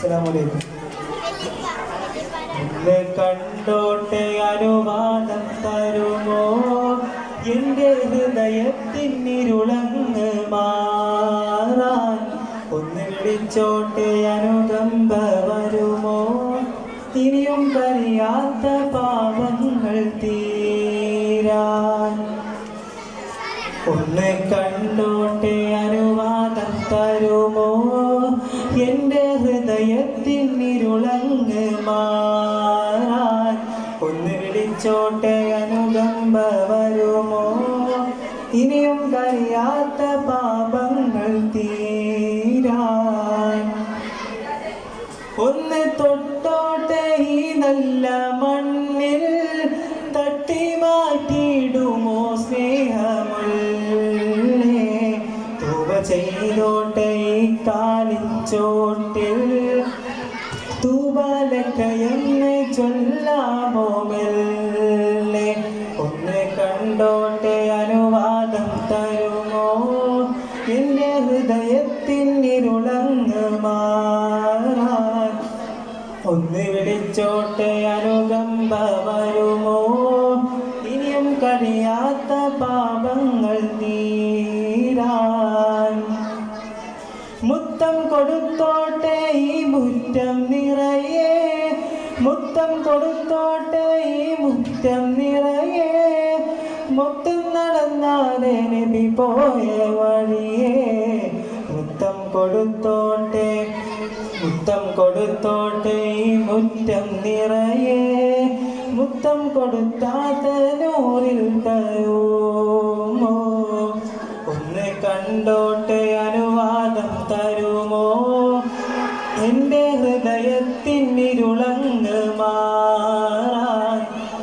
അസ്സലാമലൈക്കും ഒന്ന് കണ്ടോട്ടെ അനുവാദം തരുമോ? എന്റെ ഹൃദയത്തിനിരുളങ്ങ് മാറാൻ ഒന്ന് വിളിച്ചോട്ടെ അനുകമ്പ വരുമോ? ഇനിയും കറിയാത്ത പാപങ്ങൾ തീരാൻ. ഒന്ന് കണ്ടോട്ടെ അനുവാദം എന്റെ ഹൃദയത്തിൽ ഹൃദയത്തിനിരുളങ്ങ് മാറാൻ ഒന്ന് വിളിച്ചോട്ടെ അനുകമ്പ വരുമോ? ഇനിയും കഴിയാത്ത പാപങ്ങൾ തീരാൻ ഒന്ന് തൊട്ടോട്ടെ ഈ നല്ല മണ്ണിൽ തട്ടി മാറ്റിയിടുമോ ചെയ്തോട്ടെ കാലിച്ചോട്ടിൽ. തൂബാലക്കയെന്ന് ചൊല്ലാമോ മെല്ലെ? ഒന്ന് കണ്ടോട്ടെ അനുവാദം തരുമോ? എന്റെ ഹൃദയത്തിനിരുളങ്ങ് മാറാൻ. ഒന്ന് വിളിച്ചോട്ടെ അനുകമ്പ വരുമോ? കൊടുത്തോട്ടെ ഈ മുറ്റം നിറയെ. മുത്തം കൊടുത്തോട്ടെ ഈ മുറ്റം നിറയെ. മുത്തം നടന്നാലേ നബി പോയ വഴിയേ. മുത്തം കൊടുത്തോട്ടെ മുത്തം കൊടുത്തോട്ടെ ഈ മുറ്റം നിറയെ. മുത്തം കൊടുത്താത്ത നൂറിൽ തരുമോ ഒന്ന് കണ്ടോട്ടെ എന്റെ ഹൃദയത്തിനിരുളങ്ങ് മാറാൻ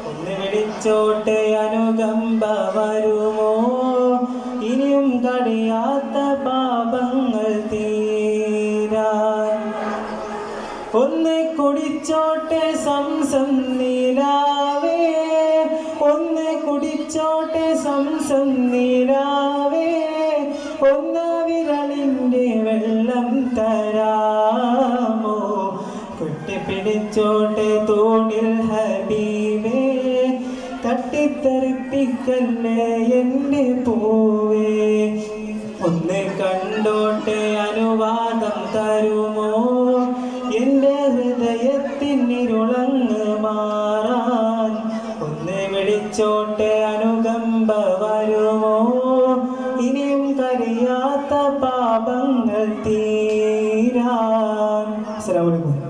ഒന്ന് വിളിച്ചോട്ടെ അനുകമ്പ വരുമോ? ഇനിയും കഴിയാത്ത പാപങ്ങൾ തീരാൻ ഒന്ന് കുടിച്ചോട്ടെ സംസം നീരാവേ. ഒന്ന് കുടിച്ചോട്ടെ സംസം നീരാവേ. ഒന്ന് വിരളിന്റെ വെള്ളം തരാമോ കുട്ടിപ്പിടിച്ചോട്ടെ തോണിൽ ഹബീബേ തട്ടിത്തെറിപ്പിക്കല്ലേ എന്റെ പൂവേ. ഒന്ന് കണ്ടോട്ടെ അനുവാദം തരുമോ? എന്റെ ഹൃദയത്തിനിരുളങ്ങ് മാറാൻ. ഒന്ന് വിളിച്ചോട്ടെ അനുകമ്പ വരുമോ? ഇനിയും കഴിയാത്ത പാപങ്ങൾ തീരാൻ. അസ്സലാമു അലൈക്കും.